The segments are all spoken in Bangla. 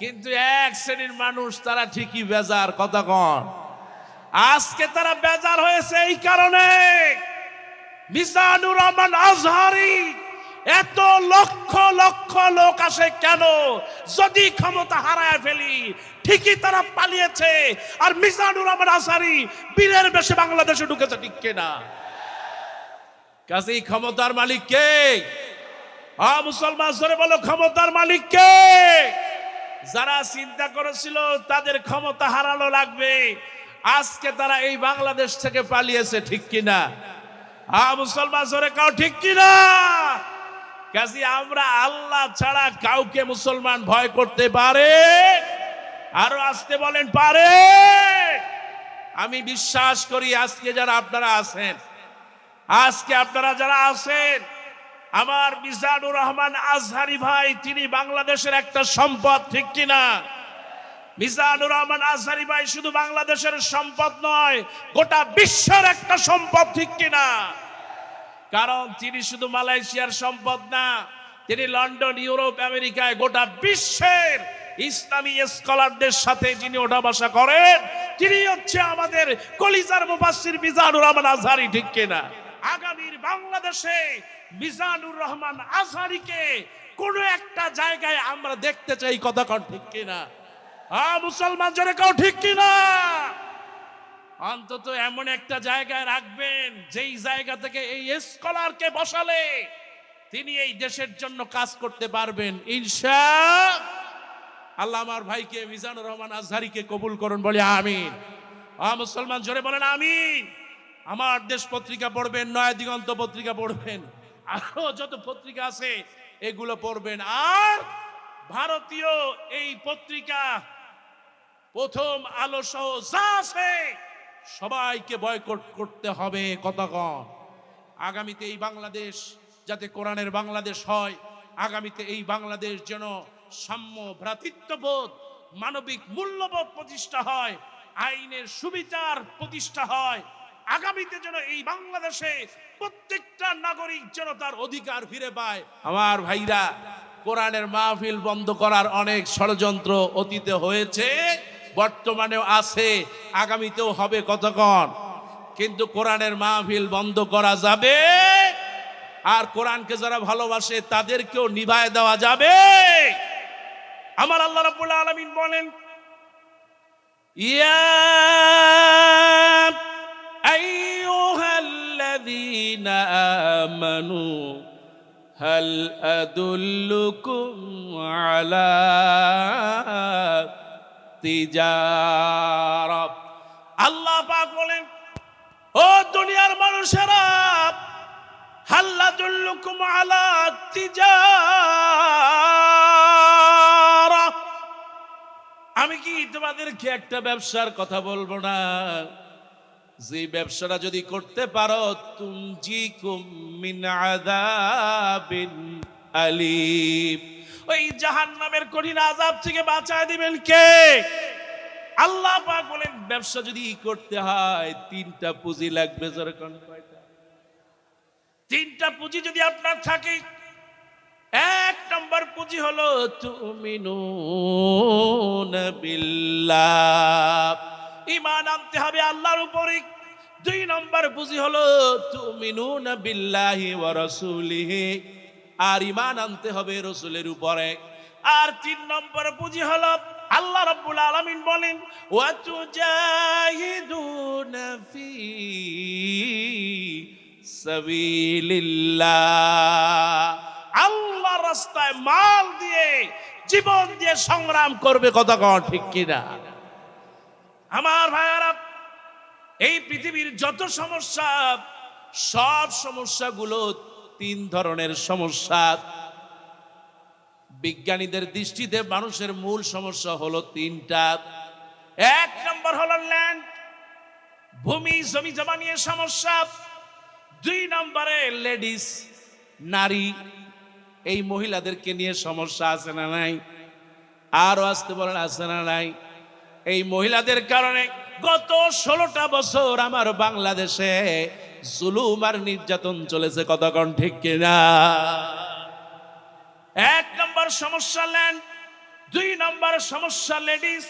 কিন্তু এক শ্রেণির মানুষ, তারা ঠিকই বেজার, কথা কন। আজকে তারা বেজার হয়েছে এই কারণে। মিজানুর রহমান আজহারি এত লক্ষ লক্ষ লোক আসে কেন? যদি ক্ষমতা হারায় ফেলি, ঠিকই তারা পালিয়েছে। আর মিজানুর রহমান আজহারি বীরের বেশে বাংলাদেশে ঢুকেছে, ঠিক কিনা? কাজেই ক্ষমতার মালিক কে? আ মুসলমান, জোরে বলো, ক্ষমতার মালিক কে? যারা চিন্তা করেছিল তাদের ক্ষমতা হারানো লাগবে। আজকে তারা এই বাংলাদেশ থেকে পালিয়েছে, ঠিক কিনা? আ মুসলমান, জোরে কাউ ঠিক কিনা? কাজী, আমরা আল্লাহ ছাড়া কাউকে মুসলমান ভয় করতে পারে? আরও আসতে বলেন, পারে? আমি বিশ্বাস করি আজকে যারা আপনারা আছেন, আজকে আপনারা যারা আছেন আমার মিজানুর রহমান আজহারি ভাই, তিনি বাংলাদেশের একটা সম্পদ, ঠিক কিনা? মিজানুর রহমান আজহারি ভাই শুধু বাংলাদেশের সম্পদ নয়, গোটা বিশ্বের একটা সম্পদ, ঠিক কিনা? কারণ তিনি শুধু মালয়েশিয়ার সম্পদ না, তিনি লন্ডন, ইউরোপ, আমেরিকায় গোটা বিশ্বের ইসলামী স্কলারদের সাথে যিনি ওঠা বসা করেন, তিনি হচ্ছে আমাদের কলিজার মুফাসসির মিজানুর রহমান আজহারি, ঠিক কিনা? আগামীর বাংলাদেশে মিজানুর রহমান আজহারিকে কোনো একটা জায়গায় আমরা দেখতে চাই কথা কন ঠিক কিনা? হ্যাঁ মুসলমান জোরে কেউ ঠিক কিনা? অন্তত এমন একটা জায়গায় রাখবেন, যেই জায়গা থেকে এই স্কলারকে বসালে তিনি এই দেশের জন্য কাজ করতে পারবেন। ইনশা আল্লাহ আমার ভাইকে মিজানুর রহমান আজহারিকে কবুল করুন, বলে আমিন। আ মুসলমান জোরে বলেন আমিন। আমার দেশ পত্রিকা পড়বেন নয় দিগন্ত পত্রিকা পড়বেন। আরও যত পত্রিকা আছে, এগুলো পড়বেন। আর ভারতীয় এই পত্রিকা, প্রথম আলো সহ যা আছে, সবাইকে বয়কট করতে হবে কতক্ষণ? আগামীতে এই বাংলাদেশ, যাতে কোরআনের বাংলাদেশ হয়, আগামীতে এই বাংলাদেশ যেন সাম্য ভ্রাতৃত্ববোধ মানবিক মূল্যবোধ প্রতিষ্ঠা হয়, আইনের সুবিচার প্রতিষ্ঠা হয় আগামীতে যেন এই বাংলাদেশে প্রত্যেকটা নাগরিক যেন তার অধিকার ফিরে পায়। আমার ভাইরা কোরআনের মাহফিল বন্ধ করার অনেক ষড়যন্ত্র অতীতে হয়েছে বর্তমানেও আছে আগামীতেও হবে কতক্ষণ? কিন্তু কোরআনের মাহফিল বন্ধ করা যাবে আর কোরআনকে যারা ভালোবাসে তাদেরকেও নিভায় দেওয়া যাবে। আমার আল্লাহ রাব্বুল আলামিন বলেন ইয়া আইয়ুহাল্লাযীনা আমানু هل أدلكم على তিজারা আল্লাহ পাক বলেন ও দুনিয়ার মানুষেরা হাল্লাদুল্লুকুম আলা তিজারা আমি কি তোমাদেরকে একটা ব্যবসার কথা বলবো না যে ব্যবসাটা যদি করতে পারো তুমজি কুমিন আলিম। ওই জাহান নামের কঠিন আজাব থেকে বাঁচায় দিবেন কে? আল্লাহ পাক বলেন, ব্যবসা যদি করতে হয়, তিনটা পুঁজি লাগবে যেরকম তিনটা পুঁজি যদি আপনার থাকে, এক নম্বর পুঁজি হলো তুমিনুন বিল্লাহ। ইমান আনতে হবে আল্লাহর উপরে। দুই নম্বর বুঝি হলো, তুমিনুন বিল্লাহি ওয়া রাসূলিহি। আর ইমান আনতে হবে রসুলের উপরে। আর তিন নম্বর পুঁজি হলো, আল্লাহ রাব্বুল আলামিন বলেন, ওয়া তুজাহিদুনা ফি সাবিলিল্লাহ। আল্লাহ রাস্তায় মাল দিয়ে, জীবন দিয়ে সংগ্রাম করবে কথা কন ঠিক কিনা? আমার ভাইয়ারা, এই পৃথিবীর যত সমস্যা, সব সমস্যাগুলো তিন ধরনের সমস্যা। বিজ্ঞানীদের দৃষ্টিতে মানুষের মূল সমস্যা হলো তিনটা। এক নম্বর হলো ল্যান্ড ভূমি, জমি জমা নিয়ে সমস্যা। দুই নম্বরে লেডিস নারী, এই মহিলাদেরকে নিয়ে সমস্যা আছে না নাই? আরও আসতে বলেন, আছে না নাই? এই মহিলাদের কারণে গত ষোলোটা বছর আমার বাংলাদেশে জুলুম আর নির্যাতন চলেছে কতক্ষণ ঠিক কিনা? এক নম্বর সমস্যা ল্যান্ড, দুই নম্বর সমস্যা লেডিস,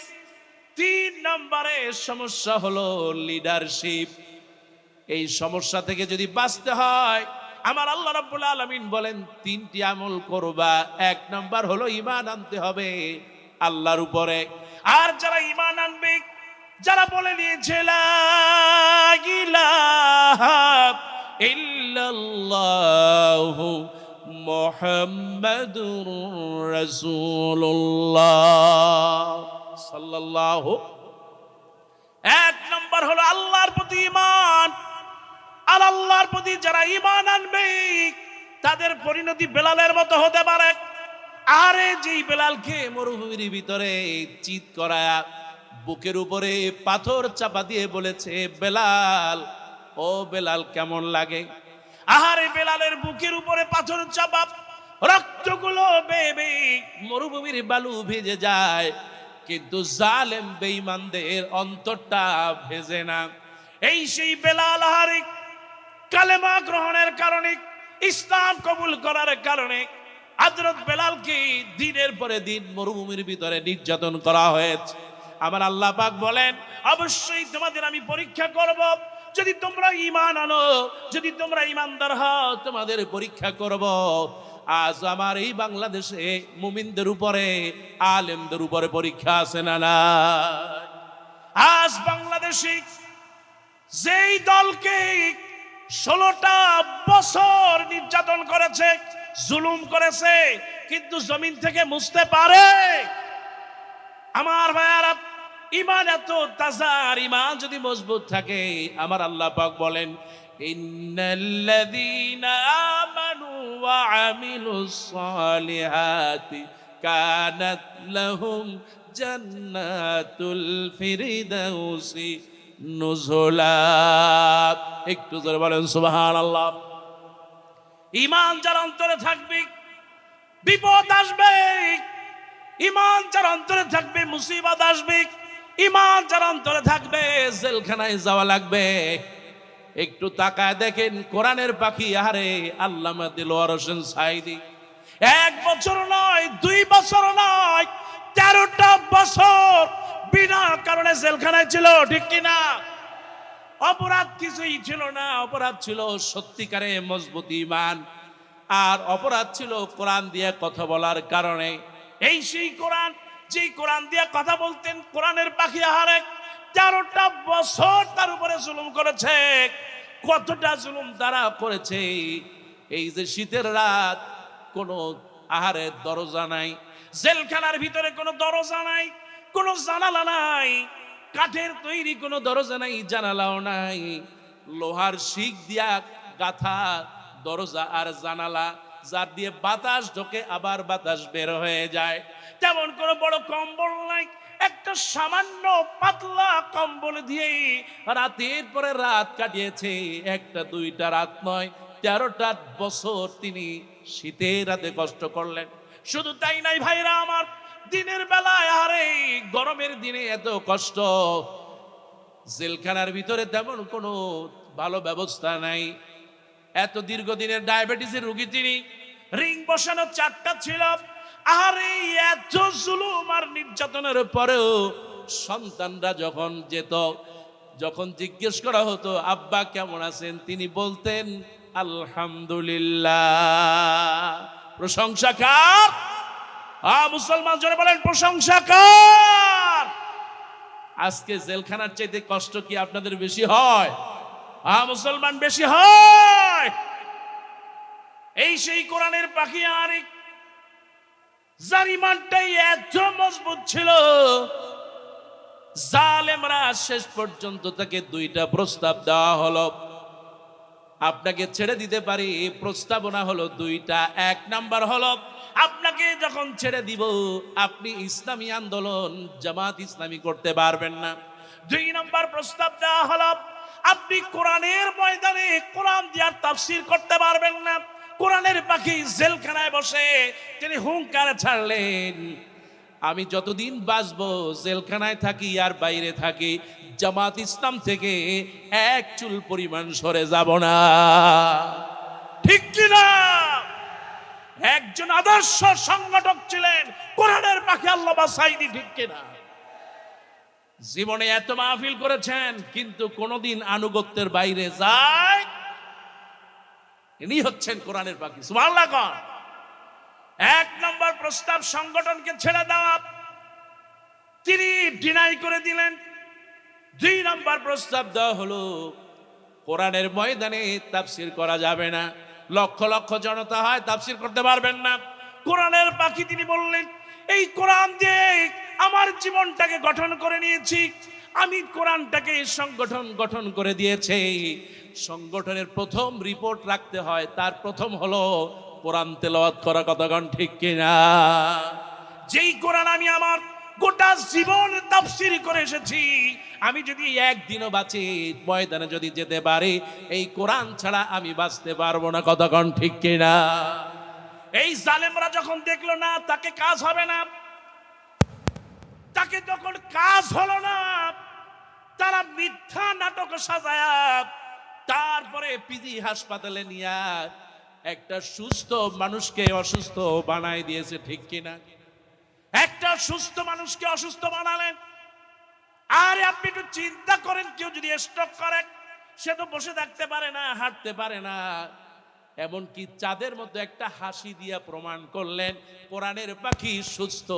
তিন নম্বরে সমস্যা হলো লিডারশিপ এই সমস্যা থেকে যদি বাঁচতে হয়, আমার আল্লাহ রাব্বুল আলামিন বলেন, তিনটি আমল করবা। এক নম্বর হলো ঈমান আনতে হবে, আল্লাহর উপরে। আর যারা ইমান আনবে, যারা বলে নিয়েছে ইল্লাল্লাহু মুহাম্মাদুর রাসূলুল্লাহ সাল্লাল্লাহু। এক নম্বর হলো আল্লাহর প্রতি ইমান আর আল্লাহর প্রতি যারা ইমান আনবে, তাদের পরিণতি বেলালের মতো হতে পারে। আরে যেই বেলালকে মরুভূমির ভিতরে চিত করা বুকের উপরে পাথর চাপা দিয়ে বলেছে, বেলাল, ও বেলাল, কেমন লাগে? আহারে বেলালের বুকের উপরে পাথর চাপা, রক্তগুলো বেবে মরুভূমির বালু ভেজে যায়। কিন্তু জালেম বেঈমানদের অন্তরটা ভেজে না। এই সেই বেলাল আহারে কালেমা গ্রহণের কারণে, ইসলাম কবুল করার কারণে হযরত বেলালকে দিনের পরে দিন মরুভূমির ভিতরে নির্যাতন করা হয়েছে। আমার আল্লাহ পাক বলেন, অবশ্যই তোমাদের আমি পরীক্ষা করব। যদি তোমরা ঈমান আনো, যদি তোমরা ঈমানদার হও, তোমাদের পরীক্ষা করব। আজ আমার এই বাংলাদেশে মুমিনদের উপরে, আলেমদের উপরে পরীক্ষা আছে না না আজ বাংলাদেশে যেই দলকে ষোলোটা বছর নির্যাতন করেছে জুলুম করেছে, কিন্তু জমিন থেকে মুছতে পারে। আমার ভাইয়ারা ইমান এত তাজা আর ইমান যদি মজবুত থাকে, আমার আল্লাহ পাক বলেন একটু জোরে বলেন, সুবহানাল্লাহ। ইমান যার অন্তরে থাকবে, বিপদ আসবে। ইমান যার অন্তরে থাকবে, মুসিবত আসবে। ইমান যার অন্তরে থাকবে, জেলখানায় যাওয়া লাগবে। একটু তাকায় দেখেন কোরআনের পাখি, আহারে আল্লামা দিলওয়ার হোসেন সাইদি এক বছর নয়, দুই বছর নয়, তেরোটা বছর বিনা কারণে জেলখানায় ছিল, ঠিক কিনা? অপরাধ কিছুই ছিল না, অপরাধ ছিল সত্যিকারে মজবুত ইমান আর অপরাধ ছিল কোরআন দিয়ে কথা বলার কারণে। এই সেই কোরআন, যেই কোরআন দিয়ে কথা বলতেন, কোরআনের পাখি আহারে তেরোটা বছর তার উপরে জুলুম করেছে, কতটা জুলুম তারা করেছে। এই যে শীতের রাত, কোনো আহারের দরজা নাই, জেলখানার ভিতরে কোনো দরজা নাই, কোনো জানালা নাই কাঠের তৈরি কোনো দরজা নাই, জানালাও নাই। লোহার শিক দিয়া গাথা, দরজা আর জানালা, যার দিয়ে বাতাস ঢোকে, আবার বাতাস বের হয়ে যায়। তেমন কোনো বড় কম্বল নাই, একটা সামান্য পাতলা কম্বল দিয়ে রাতের পরে রাত কাটিয়েছে। একটা, দুইটা রাত নয়, তেরোটা বছর তিনি শীতের রাতে কষ্ট করলেন। শুধু তাই নাই ভাইরা আমার দিনের বেলায়, আরে গরমের দিনে এত কষ্ট। জেলখানার ভিতরে তেমন কোনো ভালো ব্যবস্থা নাই। এত দীর্ঘদিনের ডায়াবেটিসের রুগী তিনি, রিং বসানো চারটা ছিল। আরে এত জুলুম আর নির্যাতনের পরেও সন্তানরা যখন যেত, যখন জিজ্ঞেস করা হতো, আব্বা, কেমন আছেন? তিনি বলতেন, আলহামদুলিল্লাহ। প্রশংসা কার? আ, মুসলমান জনে বলেন, প্রশংসা কার? আজকে জেলখানার চাইতে কষ্ট কি আপনাদের বেশি হয়? আ, মুসলমান বেশি হয়? এই সেই কোরআনের পাখি আর যার ইমানটাই এত মজবুত ছিল, জালেমরা শেষ পর্যন্ত তাকে দুইটা প্রস্তাব দেওয়া হলো। আপনাকে ছেড়ে দিতে পারি এই প্রস্তাবনা হলো দুইটা। এক নাম্বার হলো আপনাকে যখন ছেড়ে দিব, আপনি ইসলামী আন্দোলন, জামাত ইসলামী করতে পারবেন না। দুই নম্বর প্রস্তাব দেওয়া হলো, আপনি কোরআনের ময়দানে কোরআন দিয়ার তাফসির করতে পারবেন না। কোরআনের পাখি জেলখানায় বসে তিনি হুঙ্কার ছাড়লেন, আমি যতদিন বাঁচবো, জেলখানায় থাকি আর বাইরে থাকি, জামাত ইসলাম থেকে এক চুল পরিমাণ সরে যাব না। ঠিক কিনা? একজন আদর্শ সংগঠক ছিলেন। কোরআনের পাখি আল্লামা সাইদি ঠিক কিনা? জীবনে এত মাহফিল করেছেন, কিন্তু কোনোদিন আনুগত্যের বাইরে যায় ইনি হচ্ছেন কোরআনের পাখি। সুবহানাল্লাহ কন। এক নম্বর প্রস্তাব সংগঠনকে ছেড়ে দেওয়া। তিনি ডিনাই করে দিলেন। দুই নম্বর প্রস্তাব দেওয়া হলো, কোরআনের ময়দানে তাফসির করা যাবে না। লক্ষ লক্ষ জনতা হয়, তাফসির করতে পারবেন না। কোরআনের পাখি তিনি বললেন, এই কোরআন দিয়ে আমার জীবনটাকে গঠন করে নিয়েছি। আমি কোরআনটাকে সংগঠন গঠন করে দিয়েছে। সংগঠনের প্রথম রিপোর্ট রাখতে হয়, তার প্রথম হলো কোরআন তেলাওয়াত করা কতক্ষণ ঠিক কিনা? যেই কোরআন আমি আমার গোটা জীবন তাফসির করে এসেছি। আমি যদি একদিনও বাঁচি, ময়দানে যদি যেতে পারি, এই কোরআন ছাড়া আমি বাঁচতে পারব না কতক্ষণ ঠিক কিনা? এই জালেমরা যখন দেখল না, তাকে কাজ হবে না। তাকে যখন কাজ হলো না, তারা মিথ্যা নাটক সাজায়া। তারপরে পিজি হাসপাতালে নিয়ে একটা সুস্থ মানুষকে অসুস্থ বানায় দিয়েছে, ঠিক কিনা? একটা সুস্থ মানুষকে অসুস্থ বানালেন। আরে আপনি একটু চিন্তা করেন, কেউ যদি স্ট্রোক করেন সে তো বসে থাকতে পারে না, হাঁটতে পারে না। এমনকি চাঁদের মধ্যে একটা হাসি দিয়া প্রমাণ করলেন, কোরআনের পাখি সুস্থ,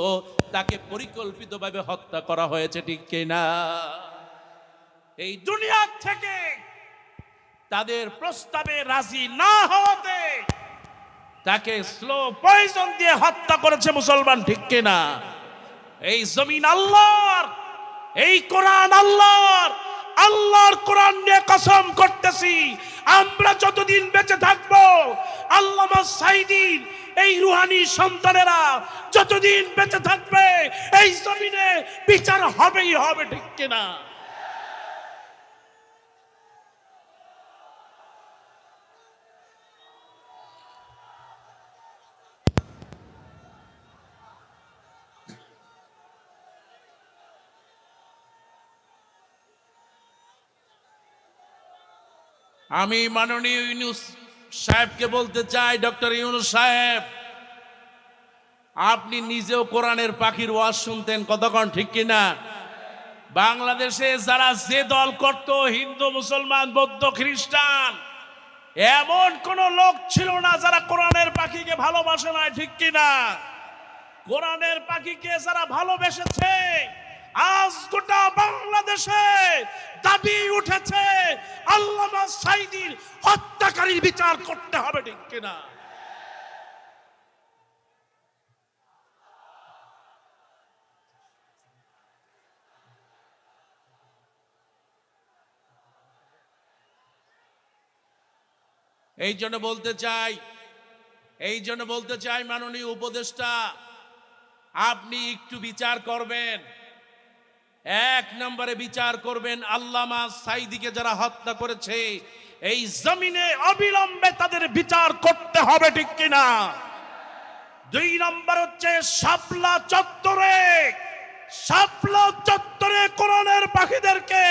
তাকে পরিকল্পিতভাবে হত্যা করা হয়েছে, ঠিক কিনা? এই দুনিয়া থেকে তাদের প্রস্তাবে রাজি না হওয়াতে তাকে স্লো পয়জন দিয়ে হত্যা করেছে মুসলমান, ঠিক কিনা? এই জমিন আল্লাহর, এই কোরআন আল্লাহর আল্লাহর কোরআন নিয়ে কসম করতেছি। আমরা যতদিন বেঁচে থাকব, আল্লামা সাইদিন, এই রুহানি সন্তানেরা যতদিন বেঁচে থাকবে, এই জমিনে বিচার হবেই হবে, ঠিক কিনা? আমি মাননীয় ইউনুস সাহেবকে বলতে চাই, ডক্টর ইউনুস সাহেব, আপনি নিজেও কোরআনের পাখির ওয়াজ শুনতেন কতক্ষণ ঠিক কিনা? বাংলাদেশে যারা যে দল করত, হিন্দু, মুসলমান, বৌদ্ধ, খ্রিস্টান, এমন কোন লোক ছিল না যারা কোরআনের পাখিকে ভালোবাসে না ঠিক কিনা? কোরআনের পাখিকে যারা ভালোবেসেছে আজ গোটা বাংলাদেশে দাবি উঠেছে, আল্লামা সাইদির হত্যাকারীর বিচার করতে হবে, ঠিক কিনা? এই জন্য বলতে চাই, এই জন্য বলতে চাই, মাননীয় উপদেষ্টা, আপনি একটু বিচার করবেন। এক নম্বরে বিচার করবেন আল্লামা সাইদিকে যারা হত্যা করেছে। এই জমিনে অবিলম্বে তাদের বিচার করতে হবে, ঠিক কিনা? দুই নম্বর হচ্ছে শাপলা চত্বরে শাপলা চত্বরে কোরআনের পাখিদেরকে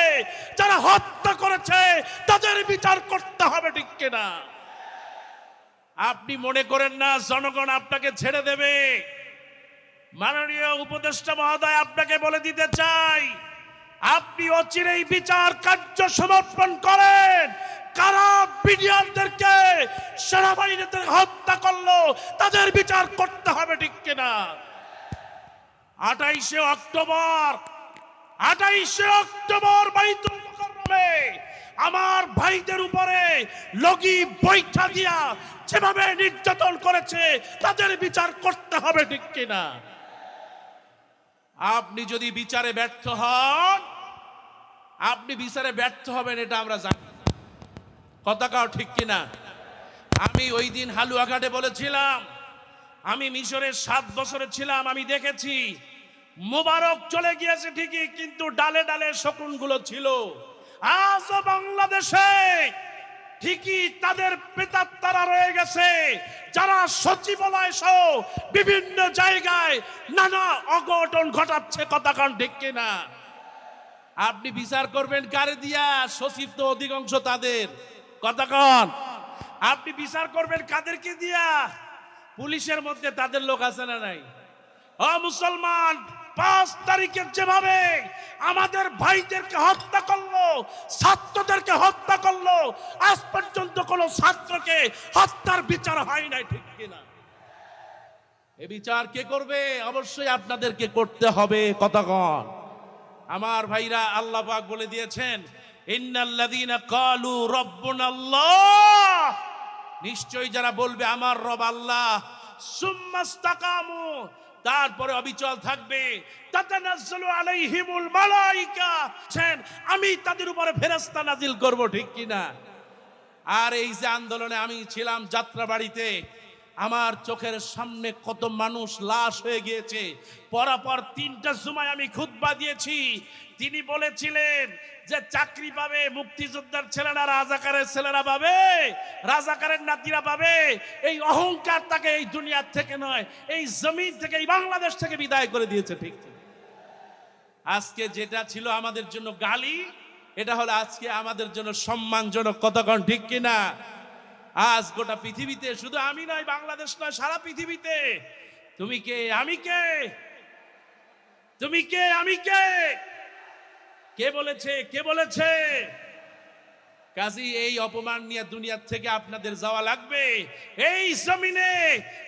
যারা হত্যা করেছে, তাদের বিচার করতে হবে, ঠিক কিনা? আপনি মনে করেন না, জনগণ আপনাকে ছেড়ে দেবে। মাননীয় উপদেষ্টা মহোদয়, আপনাকে বলে দিতে চাই, আপনি অচিরেই বিচার কার্য সমর্পণ করেন। কারা বিডিআরদেরকে সেনাবাহিনীদের হত্যা করল, তাদের বিচার করতে হবে ঠিক কিনা? আঠাইশে অক্টোবর আঠাইশে অক্টোবর বাইতুল মুকাররমে আমার ভাইদের উপরে লগি বৈঠা দিয়া যেভাবে নির্যাতন করেছে, তাদের বিচার করতে হবে ঠিক কিনা? আপনি যদি বিচারে ব্যর্থ হন, আপনি বিচারে ব্যর্থ হবেন, এটা আমরা জানি। কথা কাও ঠিক কিনা? আমি ওই দিন হালুয়াঘাটে বলেছিলাম, আমি মিশরের সাত বছরে ছিলাম, আমি দেখেছি, মোবারক চলে গিয়েছে ঠিকই, কিন্তু ডালে ডালে শকুনগুলো ছিল। আজও বাংলাদেশে ঠিকই তাদের তারা রয়ে গেছে। যারা সচিবালয় সহ বিভিন্ন জায়গায় নানা অঘটন ঘটাচ্ছে, কথা কান ঠিক কিনা? আপনি বিচার করবেন কারে দিয়া? সচিব তো অধিকাংশ তাদের। কথা কন? আপনি বিচার করবেন কাদেরকে দিয়া? পুলিশের মধ্যে তাদের লোক আছে না নাই? ও মুসলমান, পাঁচ তারিখে যেভাবে আমাদের ভাইদেরকে হত্যা করল, ছাত্রদেরকে হত্যা করল আজ পর্যন্ত কোন ছাত্রকে হত্যার বিচার হয় নাই, ঠিক কিনা? এ বিচার কে করবে? অবশ্যই আপনাদেরকে করতে হবে কতক্ষণ আমার ভাইরা আল্লাহ পাক বলে দিয়েছেন, ইন্নাল্লাযীনা ক্বালু যারা বলবে, আমার রব আল্লাহ। তারপরে অবিচল থাকবে। আমি তাদের উপরে ফেরস্তা নাজিল করব ঠিক কিনা? আর এই যে আন্দোলনে আমি ছিলাম যাত্রাবাড়িতে আমার চোখের সামনে কত মানুষ লাশ হয়ে গিয়েছে। পরাপর তিনটা সময় আমি খুতবা দিয়েছি। তিনি বলেছিলেন যে চাকরি পাবে, মুক্তিযোদ্ধার ছেলেরা, রাজাকারের ছেলেরা পাবে, রাজাকারের নাতিরা পাবে। এই অহংকার তাকে এই দুনিয়ার থেকে নয়, এই জমিন থেকে, এই বাংলাদেশ থেকে বিদায় করে দিয়েছে, ঠিক। আজকে যেটা ছিল আমাদের জন্য গালি, এটা হলো আজকে আমাদের জন্য সম্মানজনক, কতক্ষণ ঠিক কিনা? আজ গোটা পৃথিবীতে শুধু আমি নয়, বাংলাদেশ নয়, সারা পৃথিবীতে। তুমি কে? আমি কে? তুমি কে? আমি কে? কে বলেছে? কে বলেছে? কাজী, এই অপমান নিয়ে দুনিয়ার থেকে আপনাদের যাওয়া লাগবে। এই জমিনে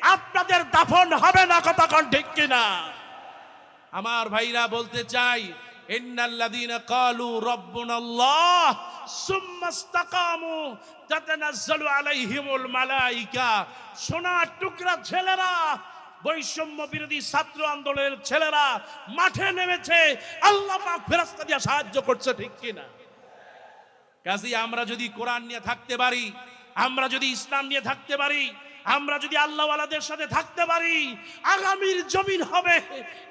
আপনাদের দাফন হবে না কতক্ষণ ঠিক কিনা? আমার ভাইরা বলতে চাই টুকরা ছেলেরা, বৈষম্য বিরোধী ছাত্র আন্দোলনের ছেলেরা মাঠে নেমেছে, আল্লাহ পাক দিয়ে সাহায্য করছে, ঠিক কিনা? কাজী, আমরা যদি কোরআন নিয়ে থাকতে পারি, আমরা যদি ইসলাম নিয়ে থাকতে পারি, আমরা যদি আল্লাহওয়ালাদের সাথে থাকতে পারি, আগামীর জমিন হবে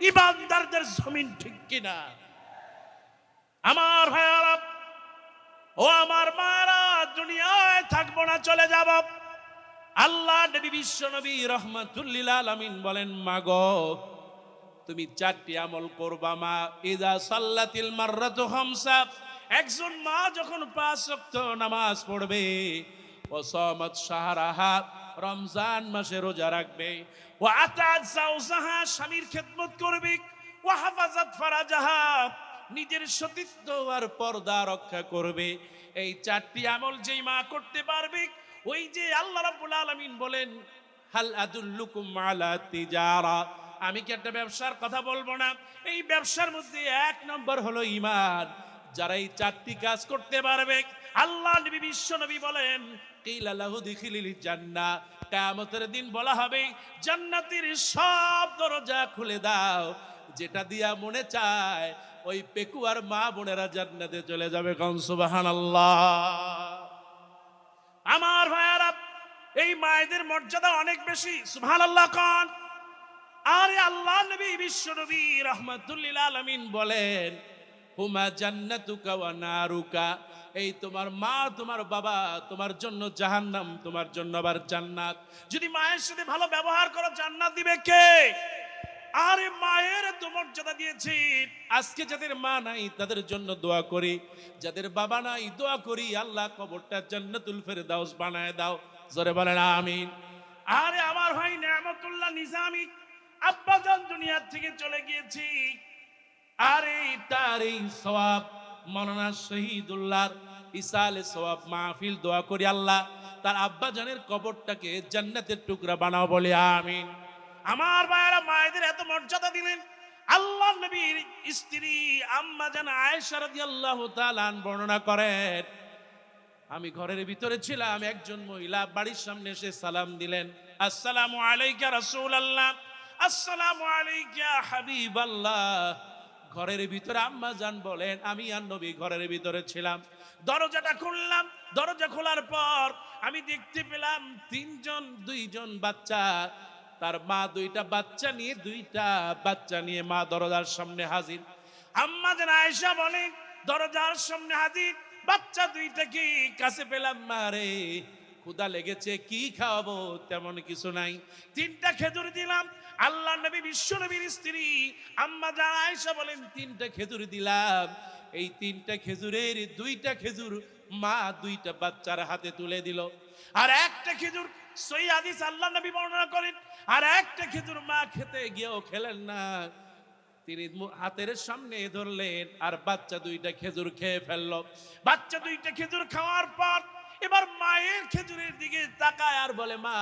ইমানদারদের জমিন, ঠিক কিনা? আমার ভাইয়ারা, ও আমার মায়েরা, দুনিয়ায় থাকব না, চলে যাব। আল্লাহ নবী, বিশ্ব নবী রহমাতুল্লিল আলামিন বলেন, মাগো, তুমি চারটি আমল করবা মা, ইদা সাল্লাতিল মাররাতু খামসা। একজন মা যখন পাঁচ ওয়াক্ত নামাজ পড়বে, ও সমাত সাহারাহা রমজান মাসে রোজা রাখবে, ও আতাত জাওজাহা স্বামীর খেদমত করবে, ও হাফাজাত ফারাজাহা নিজের সতীত্ব আর পর্দা রক্ষা করবে। এই চারটি আমল যেই মা করতে পারবে, ওই যে আল্লাহ রাব্বুল আলামিন বলেন, হাল আদুল্লুকুম আলা তিজারা। আমি কি একটা ব্যবসার কথা বলব না? এই ব্যবসার মধ্যে এক নম্বর হলো ইমান যারা এই চারটি কাজ করতে পারবে, আল্লাহ নবী বিশ্ব নবী বলেন, কিলা লাহু দিখিলিল জান্নাহ কিয়ামতের দিন বলা হবে, জান্নাতের সব দরজা খুলে দাও, যেটা দিয়া মনে চায় ওই পেকুয়ার মা বোনেরা জান্নাতে চলে যাবে কন সুবহানাল্লাহ। আমার ভাইয়ারা, এই মায়েদের মর্যাদা অনেক বেশি সুবহান আল্লাহ কন। আরে আল্লাহ নবী, বিশ্ব নবী রহমতুল্লিল আলমিন বলেন, হুমা জান্নাতুকা ওয়া নারুকা। এই তোমার মা, তোমার বাবা, তোমার জন্য জাহান্নাম, তোমার জন্য আবার জান্নাত। যদি মায়ের সাথে ভালো ব্যবহার করো, জান্নাত দিবে কে? আরে মায়ের মর্যাদা দিয়েছি। আজকে যাদের মা নাই, তাদের জন্য দোয়া করি। যাদের বাবা নাই, দোয়া করি, আল্লাহ কবরটা জান্নাতুল ফেরদাউস বানায় দাও। জোরে বলেন, আমিন। আরে আমার ভাই নিয়ামতুল্লাহ নিজামি আব্বাজান দুনিয়ার থেকে চলে গিয়েছি। আরে তার এই সওয়াব, মৌলানা শহীদুল্লাহর ইসালে সওয়াব মাহফিল, দোয়া করি আল্লাহ, তার আব্বাজানের কবরটাকে জান্নাতের টুকরা বানাও বলে, আমিন। আমার ভাইয়েরা, মায়েদের এত মর্যাদা দিলেন। আল্লাহ নবীর স্ত্রী আম্মা জান আয়েশা রাদিয়াল্লাহু তাআলা বর্ণনা করেন, আমি ঘরের ভিতরে ছিলাম, একজন মহিলা বাড়ির সামনে এসে সালাম দিলেন। আসসালামু আলাইকা রাসূলুল্লাহ, আসসালামু আলাইকা হাবিবাল্লাহ। ঘরের ভিতরে আম্মা জান বলেন, আমি আর নবী ঘরের ভিতরে ছিলাম। দরজাটা খুললাম। দরজা খোলার পর আমি দেখতে পেলাম তিনজন, দুইজন বাচ্চা তার মা দুইটা বাচ্চা নিয়ে, দুইটা বাচ্চা নিয়ে মা দরজার সামনে হাজির। আম্মা যেন আয়েশা বলেন দরজার সামনে হাজির, বাচ্চা দুইটা কি কাছে পেলাম মা রে? ক্ষুদা লেগেছে, কি খাওয়াবো? তেমন কিছু নাই। তিনটা খেজুর দিলাম, আল্লাহ নবী, বিশ্ব নবীর স্ত্রী। আম্মা জান আয়েশা বলেন, তিনটা খেজুর দিলাম। এই তিনটা খেজুরের দুইটা খেজুর মা দুইটা বাচ্চার হাতে তুলে দিল। আর একটা খেজুর সই হাদিস আল্লাহ নবী বর্ণনা করেন, আর একটা খেজুর মা খেতে গিয়েও খেলেন না। তিনি হাতের সামনে ধরলেন, আর বাচ্চা দুইটা খেজুর খেয়ে ফেলল। বাচ্চা দুইটা খেজুর খাওয়ার পর এবার মায়ের খেজুরের দিকে তাকায় আর বলে, মা,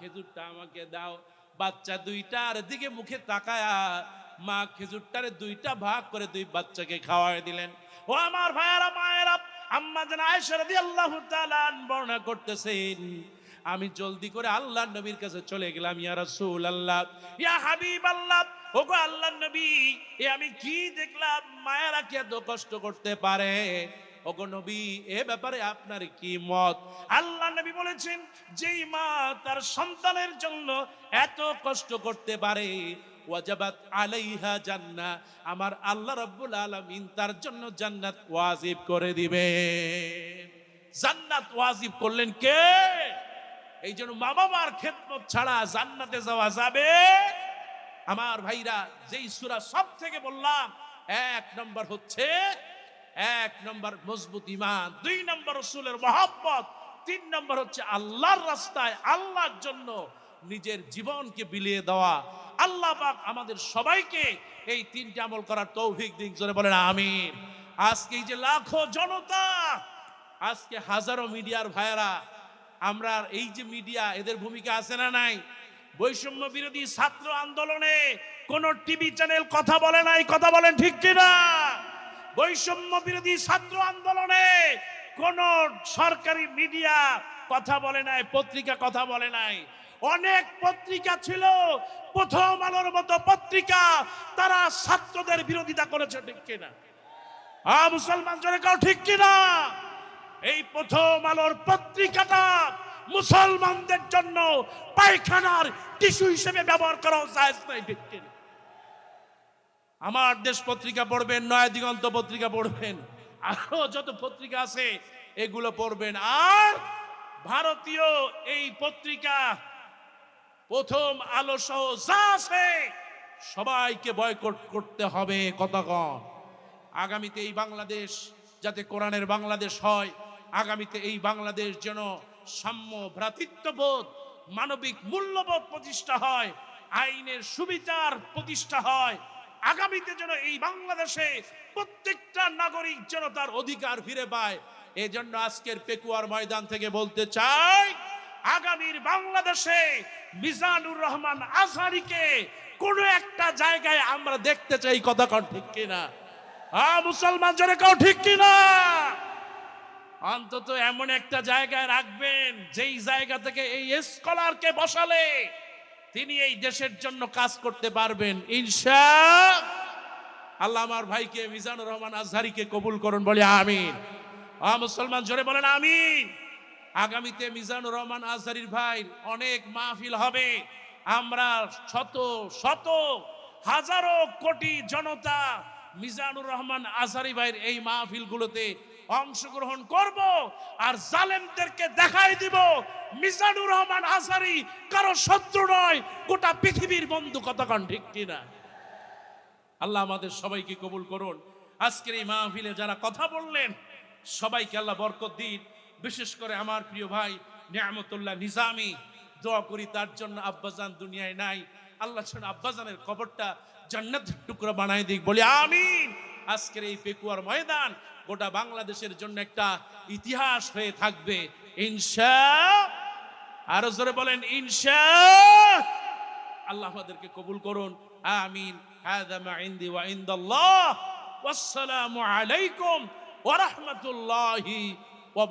খেজুরটা আমাকে দাও। বাচ্চা দুইটার দিকে মুখে তাকায় মা খেজুরটারে দুইটা ভাগ করে দুই বাচ্চাকে খাওয়াই দিলেন। ও আমার ভাইয়ারা, মায়েরা, আম্মা যেন আয়েশা রাদিয়াল্লাহু তাআলা বর্ণনা করতেছেন আমি জলদি করে আল্লাহ নবীর কাছে চলে গেলাম, ইয়া রাসূল আল্লাহ ইয়া হাবিব আল্লাহ ওগো আল্লাহ নবী, এ আমি কি দেখলাম? মায়েরা কি এত কষ্ট করতে পারে? ওগো নবী, এ ব্যাপারে আপনার কি মত? আল্লাহ নবী বলেছেন, যেই মা তার সন্তানের জন্য এত কষ্ট করতে পারে, ওয়াজাবাত আলাইহা জান্না আমার আল্লাহ রাব্বুল আলামিন তার জন্য জান্নাত ওয়াজিব করে দিবে জান্নাত ওয়াজিব করলেন কে? এই জন্য মা বাবার খেদমত ছাড়া জান্নাতে যাওয়া যাবে। আমার ভাইরা, যেই সূরা সব থেকে বললাম, এক নম্বর হচ্ছে, এক নম্বর মজবুত ইমান দুই নম্বর রসুলের মহব্বত, তিন নম্বর হচ্ছে আল্লাহর রাস্তায় আল্লাহর জন্য নিজের জীবনকে বিলিয়ে দেওয়া। আল্লাহ পাক আমাদের সবাইকে এই তিনটি আমল করার তৌফিক দিক, জোরে বলেন আমিন। আজকে এই যে লাখো জনতা, আজকে হাজারো মিডিয়ার ভাইয়েরা আমরা এই যে মিডিয়া, এদের ভূমিকা আছে না নাই? বৈষম্য বিরোধী ছাত্র আন্দোলনে কোন টিভি চ্যানেল কথা বলে নাই? কথা বলেন ঠিক কিনা? বৈষম্য বিরোধী ছাত্র আন্দোলনে কোন সরকারি মিডিয়া কথা বলে নাই? পত্রিকা কথা বলে নাই? অনেক পত্রিকা ছিল, প্রথম আলোর মতো পত্রিকা, তারা ছাত্রদের বিরোধিতা করেছে ঠিক কিনা? আ মুসলমান জনে কাউ ঠিক কিনা? এই প্রথম আলোর পত্রিকাটা মুসলমানদের জন্য পায়খানার টিস্যু হিসেবে ব্যবহার করা জায়েজ নাই ঠিক আমার দেশ পত্রিকা পড়বেন, নয় দিগন্ত পত্রিকা পড়বেন, আরও যত পত্রিকা আছে এগুলো পড়বেন। আর ভারতীয় এই পত্রিকা প্রথম আলো সহ যা আছে সবাইকে বয়কট করতে হবে, কথা কম আগামীতে এই বাংলাদেশ যাতে কোরআনের বাংলাদেশ হয় আগামীতে এই বাংলাদেশ যেন সাম্য ভ্রাতৃত্ববোধ মানবিক মূল্যবোধ প্রতিষ্ঠা হয়, আইনের সুবিচার প্রতিষ্ঠা হয়, আগামীতে যেন এই বাংলাদেশে প্রত্যেকটা নাগরিক যেন তার অধিকার ফিরে পায়। এজন্য আজকের পেকুয়ার ময়দান থেকে বলতে চাই, আগামীর বাংলাদেশে মিজানুর রহমান আজহারিকে কোন একটা জায়গায় আমরা দেখতে চাই, কথা কন ঠিক কিনা? হ্যাঁ মুসলমান জনে কাও ঠিক কিনা? অন্তত এমন একটা জায়গায় রাখবেন, যেই জায়গা থেকে এই স্কলারকে বসালে তিনি এই দেশের জন্য কাজ করতে পারবেন। ইনশা আল্লাহ আমার ভাইকে মিজানুর রহমান আজহারিকে কবুল করুন, বলে আমিন। আ, মুসলমান জোরে বলেন আমিন। আগামীতে মিজানুর রহমান আজহারির ভাই অনেক মাহফিল হবে। আমরা শত শত, হাজারো কোটি জনতা মিজানুর রহমান আজহারি ভাইয়ের এই মাহফিলগুলোতে অংশগ্রহণ করব আর জালেমদেরকে দেখাই দিব, মিজানুর রহমান আজহারি কারও শত্রু নয়, গোটা পৃথিবীর বন্ধু কতক্ষণ ঠিক কিনা? আল্লাহ আমাদের সবাইকে কবুল করুন। আজকের এই মাহফিলে যারা কথা বললেন, সবাইকে আল্লাহ বরকত দিন। বিশেষ করে আমার প্রিয় ভাই নিয়ামতুল্লাহ নিজামি, দোয়া করি তার জন্য আব্বাজান দুনিয়ায় নাই। আল্লাহ যেন আব্বাজানের কবরটা জান্নাত টুকরো বানাই দিক, বলি আমিন। আজকের এই পেকুয়ার ময়দান গোটা বাংলাদেশের জন্য একটা ইতিহাস হয়ে থাকবে। ইনশা আরও জোরে বলেন ইনশা আল্লাহ আমাদেরকে কবুল করুন। আমিন। হাদা মা ইনদি ওয়া ইনদাল্লাহ। ওয়াসসালামু আলাইকুম ওয়া রাহমাতুল্লাহি ওয়া